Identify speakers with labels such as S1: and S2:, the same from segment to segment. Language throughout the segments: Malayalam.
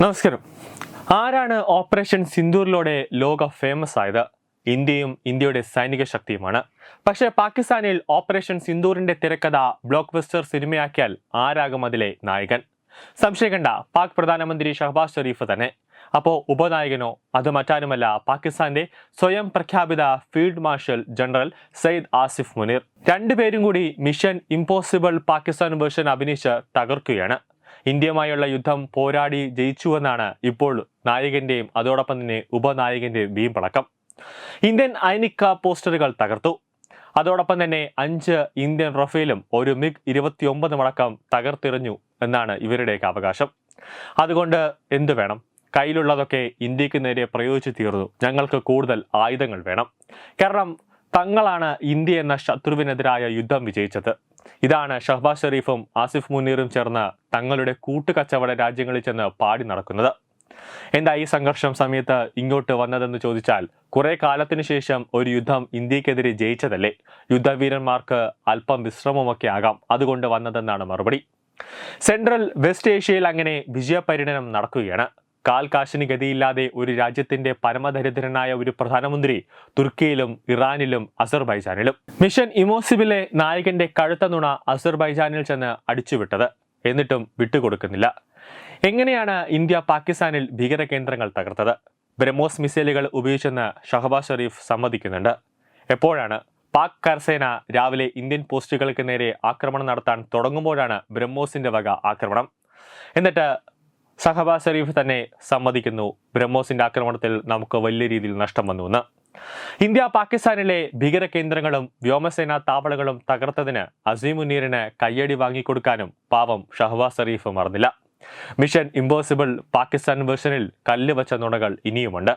S1: നമസ്കാരം. ആരാണ് ഓപ്പറേഷൻ സിന്ദൂറിലൂടെ ലോക ഫേമസ് ആയത്? ഇന്ത്യയും ഇന്ത്യയുടെ സൈനിക ശക്തിയുമാണ്. പക്ഷേ പാകിസ്ഥാനിൽ ഓപ്പറേഷൻ സിന്ദൂറിന്റെ തിരക്കഥ ബ്ലോക്ക് ബസ്റ്റർ സിനിമയാക്കിയാൽ ആരാകും അതിലെ നായകൻ? സംശയിക്കണ്ട പാക് പ്രധാനമന്ത്രി ഷഹബാസ് ഷെരീഫ് തന്നെ. അപ്പോൾ ഉപനായകനോ അത് മറ്റാരുമല്ല പാകിസ്ഥാന്റെ സ്വയം പ്രഖ്യാപിത field marshal general Syed Asif Munir. രണ്ടുപേരും കൂടി മിഷൻ ഇമ്പോസിബിൾ പാകിസ്ഥാൻ വേർഷൻ അഭിനയിച്ച് തകർക്കുകയാണ്. ഇന്ത്യയുമായുള്ള യുദ്ധം പോരാടി ജയിച്ചുവെന്നാണ് ഇപ്പോൾ നായകന്റെയും അതോടൊപ്പം തന്നെ ഉപനായകന്റെയും വീമ്പടക്കം ഇന്ത്യൻ ഐനിക്ക പോസ്റ്ററുകൾ തകർത്തു. അതോടൊപ്പം തന്നെ അഞ്ച് ഇന്ത്യൻ റഫേലും ഒരു മിഗ് ഇരുപത്തിയൊമ്പത് മടക്കം തകർത്തെറിഞ്ഞു എന്നാണ് ഇവരുടെയൊക്കെ അവകാശം. അതുകൊണ്ട് എന്തു വേണം? കയ്യിലുള്ളതൊക്കെ ഇന്ത്യയ്ക്ക് നേരെ പ്രയോഗിച്ചു തീർന്നു. ഞങ്ങൾക്ക് കൂടുതൽ ആയുധങ്ങൾ വേണം. കാരണം തങ്ങളാണ് ഇന്ത്യ എന്ന ശത്രുവിനെതിരായ യുദ്ധം വിജയിച്ചത്. ഇതാണ് ഷഹബാസ് ഷെരീഫും ആസിഫ് മുനീറും ചേർന്ന് തങ്ങളുടെ കൂട്ടുകച്ചവട രാജ്യങ്ങളിൽ ചെന്ന് പാടി നടക്കുന്നത്. എന്താ ഈ സംഘർഷം സമയത്ത് ഇങ്ങോട്ട് വന്നതെന്ന് ചോദിച്ചാൽ കുറെ കാലത്തിന് ശേഷം ഒരു യുദ്ധം ഇന്ത്യക്കെതിരെ ജയിച്ചതല്ലേ? യുദ്ധവീരന്മാർക്ക് അല്പം വിശ്രമമൊക്കെ ആകാം അതുകൊണ്ട് വന്നതെന്നാണ് മറുപടി. സെൻട്രൽ വെസ്റ്റ് ഏഷ്യയിൽ അങ്ങനെ വിജയപര്യടനം നടക്കുകയാണ്. കാൽ കാശിന് ഗതിയില്ലാതെ ഒരു രാജ്യത്തിന്റെ പരമദരിദ്രനായ ഒരു പ്രധാനമന്ത്രി തുർക്കിയിലും ഇറാനിലും അസർബൈജാനിലും. മിഷൻ ഇമോസിബിലെ നായകന്റെ കഴുത്ത നുണ അസർബൈജാനിൽ ചെന്ന് അടിച്ചുവിട്ടത്. എന്നിട്ടും വിട്ടുകൊടുക്കുന്നില്ല. എങ്ങനെയാണ് ഇന്ത്യ പാകിസ്ഥാനിൽ ഭീകര കേന്ദ്രങ്ങൾ തകർത്തത്? ബ്രഹ്മോസ് മിസൈലുകൾ ഉപയോഗിച്ചെന്ന് ഷഹബാസ് ഷെറീഫ് സമ്മതിക്കുന്നുണ്ട്. എപ്പോഴാണ്? പാക് കരസേന രാവിലെ ഇന്ത്യൻ പോസ്റ്റുകൾക്ക് നേരെ ആക്രമണം നടത്താൻ തുടങ്ങുമ്പോഴാണ് ബ്രഹ്മോസിന്റെ വക ആക്രമണം. എന്നിട്ട് ഷഹബാസ് ഷെരീഫ് തന്നെ സമ്മതിക്കുന്നു. ബ്രഹ്മോസിന്റെ ആക്രമണത്തിൽ നമുക്ക് വലിയ രീതിയിൽ നഷ്ടം വന്നു എന്ന്. ഇന്ത്യ പാകിസ്ഥാനിലെ ഭീകര കേന്ദ്രങ്ങളും വ്യോമസേനാ താവളങ്ങളും തകർത്തതിന് അസീം മുനീറിന് കയ്യടി വാങ്ങിക്കൊടുക്കാനും പാവം ഷഹബാസ് ഷെരീഫ് മറന്നില്ല. മിഷൻ ഇമ്പോസിബിൾ പാകിസ്ഥാൻ വേർഷനിൽ കല്ല് വച്ച നുണകൾ ഇനിയുമുണ്ട്.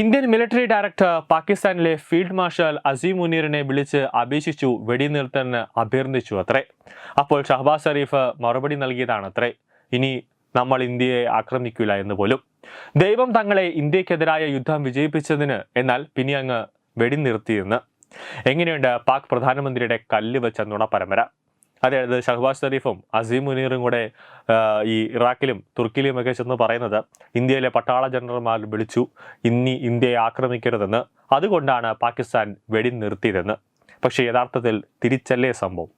S1: ഇന്ത്യൻ മിലിറ്ററി ഡയറക്ടർ പാകിസ്ഥാനിലെ ഫീൽഡ് മാർഷൽ അസീം മുനീറിനെ വിളിച്ച് അപേക്ഷിച്ചു വെടിനിർത്തലിന് അഭ്യർത്ഥിച്ചു അത്രേ. അപ്പോൾ ഷഹബാസ് ഷെരീഫ് മറുപടി നൽകിയതാണ് അത്രേ ഇനി നമ്മൾ ഇന്ത്യയെ ആക്രമിക്കില്ല എന്ന് പോലും. ദൈവം തങ്ങളെ ഇന്ത്യക്കെതിരായ യുദ്ധം വിജയിപ്പിച്ചതിന് എന്നാൽ പിന്നെ അങ്ങ് വെടിനിർത്തിയെന്ന്. എങ്ങനെയുണ്ട് പാക് പ്രധാനമന്ത്രിയുടെ കല്ല് വെച്ച നുണ പരമ്പര അതായത് ഷഹബാസ് ഷെരീഫും അസീം മുനീറും കൂടെ ഈ ഇറാഖിലും തുർക്കിയിലും ഒക്കെ ചെന്ന് പറയുന്നത് ഇന്ത്യയിലെ പട്ടാള ജനറൽമാർ വിളിച്ചു ഇന്നി ഇന്ത്യയെ ആക്രമിക്കരുതെന്ന്. അതുകൊണ്ടാണ് പാകിസ്ഥാൻ വെടിനിർത്തിയതെന്ന്. പക്ഷേ യഥാർത്ഥത്തിൽ തിരിച്ചല്ലേ സംഭവം?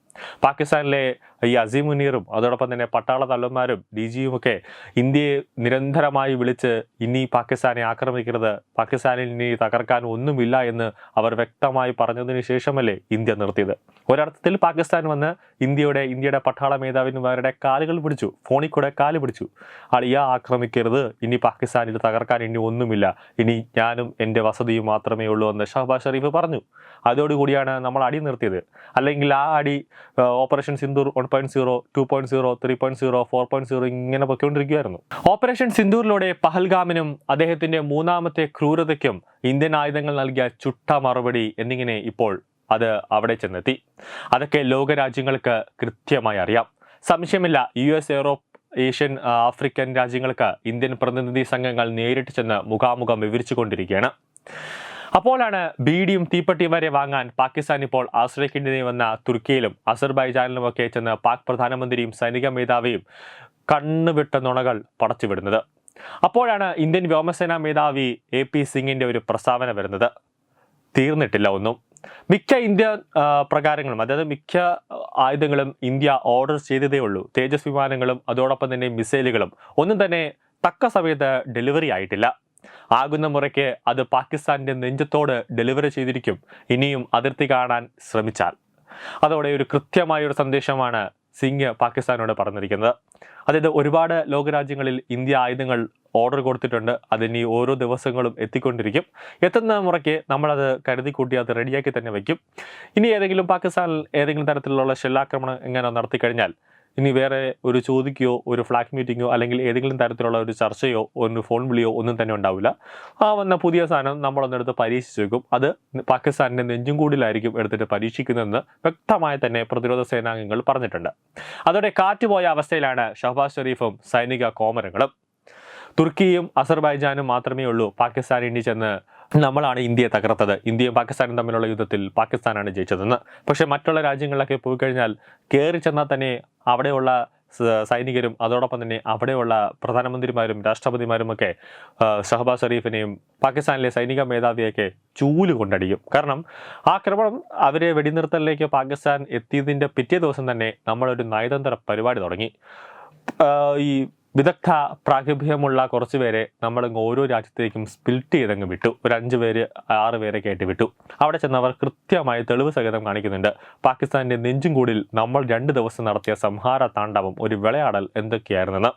S1: പാകിസ്ഥാനിലെ ഈ അസീം മുനീറും അതോടൊപ്പം തന്നെ പട്ടാള തലവന്മാരും ഡി ജിയും ഒക്കെ ഇന്ത്യയെ നിരന്തരമായി വിളിച്ച് ഇനി പാകിസ്ഥാനെ ആക്രമിക്കരുത് പാകിസ്ഥാനിൽ ഇനി തകർക്കാൻ ഒന്നുമില്ല എന്ന് അവർ വ്യക്തമായി പറഞ്ഞതിന് ശേഷമല്ലേ ഇന്ത്യ നിർത്തിയത്. ഒരർത്ഥത്തിൽ പാകിസ്ഥാൻ വന്ന് ഇന്ത്യയുടെ ഇന്ത്യയുടെ പട്ടാള മേധാവിന്മാരുടെ കാലുകൾ പിടിച്ചു ഫോണിൽ കൂടെ കാൽ പിടിച്ചു. അളിയ ആക്രമിക്കരുത് ഇനി പാകിസ്ഥാനിൽ തകർക്കാൻ ഇനി ഒന്നുമില്ല ഇനി ഞാനും എന്റെ വസതിയും മാത്രമേ ഉള്ളൂ എന്ന് ഷഹബാസ് ഷെരീഫ് പറഞ്ഞു. അതോടുകൂടിയാണ് നമ്മൾ അടി നിർത്തിയത്. അല്ലെങ്കിൽ ആ അടി operation Sindoor one point zero two point zero three point zero four point zero ഇങ്ങനെ പൊയ്ക്കൊണ്ടിരിക്കുകയായിരുന്നു ഓപ്പറേഷൻ സിന്ദൂറിലൂടെ പഹൽഗാമിനും അദ്ദേഹത്തിന്റെ മൂന്നാമത്തെ ക്രൂരതയ്ക്കും ഇന്ത്യൻ ആയുധങ്ങൾ നൽകിയ ചുട്ട മറുപടി എന്നിങ്ങനെ ഇപ്പോൾ അത് അവിടെ ചെന്നെത്തി. അതൊക്കെ ലോകരാജ്യങ്ങൾക്ക് കൃത്യമായി അറിയാം. സംശയമില്ല U S Europe Asian African രാജ്യങ്ങൾക്ക് ഇന്ത്യൻ പ്രതിനിധി സംഘങ്ങൾ നേരിട്ട് ചെന്ന് മുഖാമുഖം വിവരിച്ചുകൊണ്ടിരിക്കുകയാണ്. അപ്പോഴാണ് ബീഡിയും തീപ്പെട്ടിയും വരെ വാങ്ങാൻ പാകിസ്ഥാൻ ഇപ്പോൾ ആശ്രയിക്കേണ്ടി വന്ന തുർക്കിയിലും അസർബൈജാനിലുമൊക്കെ ചെന്ന് പാക് പ്രധാനമന്ത്രിയും സൈനിക മേധാവിയും കണ്ണുവിട്ട നുണകൾ പടച്ചുവിടുന്നത്. അപ്പോഴാണ് ഇന്ത്യൻ വ്യോമസേനാ മേധാവി എ പി സിംഗിന്റെ ഒരു പ്രസ്താവന വരുന്നത്. തീർന്നിട്ടില്ല ഒന്നും. മിക്ക ഇന്ത്യ പ്രകാരങ്ങളും അതായത് മിക്ക ആയുധങ്ങളും ഇന്ത്യ ഓർഡർ ചെയ്തതേ ഉള്ളൂ. തേജസ് വിമാനങ്ങളും അതോടൊപ്പം തന്നെ മിസൈലുകളും ഒന്നും തന്നെ തക്ക സമയത്ത് ഡെലിവറി ആയിട്ടില്ല. ആകുന്ന മുറയ്ക്ക് അത് പാകിസ്ഥാന്റെ നെഞ്ചത്തോട് ഡെലിവറി ചെയ്തിരിക്കും. ഇനിയും അതിർത്തി കാണാൻ ശ്രമിച്ചാൽ. അതോടെ ഒരു കൃത്യമായ ഒരു സന്ദേശമാണ് സിംഗ് പാകിസ്ഥാനോട് പറഞ്ഞിരിക്കുന്നത്. അതായത് ഒരുപാട് ലോകരാജ്യങ്ങളിൽ ഇന്ത്യ ആയുധങ്ങൾ ഓർഡർ കൊടുത്തിട്ടുണ്ട്. അതിനി ഓരോ ദിവസങ്ങളും എത്തിക്കൊണ്ടിരിക്കും. എത്തുന്ന മുറയ്ക്ക് നമ്മളത് കരുതി കൂട്ടി അത് റെഡിയാക്കി തന്നെ വയ്ക്കും. ഇനി ഏതെങ്കിലും പാകിസ്ഥാനിൽ ഏതെങ്കിലും തരത്തിലുള്ള ഷെല്ലാക്രമണം എങ്ങനെ നടത്തി കഴിഞ്ഞാൽ ഇനി വേറെ ഒരു ചോദിക്കുകയോ ഒരു ഫ്ലാഗ് മീറ്റിങ്ങോ അല്ലെങ്കിൽ ഏതെങ്കിലും തരത്തിലുള്ള ഒരു ചർച്ചയോ ഒരു ഫോൺ വിളിയോ ഒന്നും തന്നെ ഉണ്ടാവില്ല. ആ വന്ന പുതിയ സാധനം നമ്മളൊന്നെടുത്ത് പരീക്ഷിച്ച് വെക്കും. അത് പാകിസ്ഥാനിന്റെ നെഞ്ചും കൂടിലായിരിക്കും എടുത്തിട്ട് പരീക്ഷിക്കുന്നതെന്ന് വ്യക്തമായി തന്നെ പ്രതിരോധ സേനാംഗങ്ങൾ പറഞ്ഞിട്ടുണ്ട്. അതോടെ കാറ്റുപോയ അവസ്ഥയിലാണ് ഷഹബാസ് ഷെരീഫും സൈനിക കോമരങ്ങളും. തുർക്കിയും അസർബൈജാനും മാത്രമേ ഉള്ളൂ പാകിസ്ഥാൻ ഇനി ചെന്ന് നമ്മളാണ് ഇന്ത്യയെ തകർത്തത്. ഇന്ത്യയും പാകിസ്ഥാനും തമ്മിലുള്ള യുദ്ധത്തിൽ പാകിസ്ഥാനാണ് ജയിച്ചതെന്ന്. പക്ഷെ മറ്റുള്ള രാജ്യങ്ങളിലൊക്കെ പോയി കഴിഞ്ഞാൽ കയറി ചെന്നാൽ തന്നെ അവിടെയുള്ള സൈനികരും അതോടൊപ്പം തന്നെ അവിടെയുള്ള പ്രധാനമന്ത്രിമാരും രാഷ്ട്രപതിമാരും ഒക്കെ ഷഹബാസ് ഷെരീഫിനെയും പാകിസ്ഥാനിലെ സൈനിക മേധാവിയൊക്കെ ചൂൽ കൊണ്ടടിക്കും കാരണം ആക്രമണം അവരെ വെടിനിർത്തലിലേക്ക് പാകിസ്ഥാൻ എത്തിയതിന്റെ പിറ്റേ ദിവസം തന്നെ നമ്മളൊരു നയതന്ത്ര പരിപാടി തുടങ്ങി. ഈ വിദഗ്ധ പ്രാഗൽഭ്യമുള്ള കുറച്ച് പേരെ നമ്മൾ ഓരോ രാജ്യത്തേക്കും സ്പിൽറ്റ് ചെയ്തങ്ങ് വിട്ടു. ഒരു അഞ്ച് പേര് ആറ് പേരെ കയറ്റി വിട്ടു. അവിടെ ചെന്നവർ കൃത്യമായി തെളിവ് സഹിതം കാണിക്കുന്നുണ്ട്. പാകിസ്ഥാന്റെ നെഞ്ചും കൂടിൽ നമ്മൾ രണ്ട് ദിവസം നടത്തിയ സംഹാര താണ്ഡവം ഒരു വിളയാടൽ എന്തൊക്കെയായിരുന്നെന്ന്.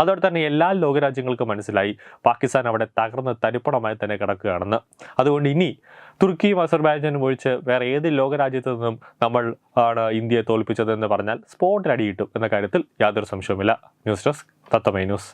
S1: അതോടെ തന്നെ എല്ലാ ലോകരാജ്യങ്ങൾക്കും മനസ്സിലായി പാകിസ്ഥാൻ അവിടെ തകർന്ന് തരിപ്പണമായി തന്നെ കിടക്കുകയാണെന്ന്. അതുകൊണ്ട് ഇനി തുർക്കിയും അസർബൈജാനും ഒഴിച്ച് വേറെ ഏത് ലോകരാജ്യത്തു നിന്നും നമ്മൾ ആണ് ഇന്ത്യയെ തോൽപ്പിച്ചതെന്ന് പറഞ്ഞാൽ സ്പോട്ടിൽ അടി കിട്ടും എന്ന കാര്യത്തിൽ യാതൊരു സംശയവുമില്ല. News desk തത്തമൈ news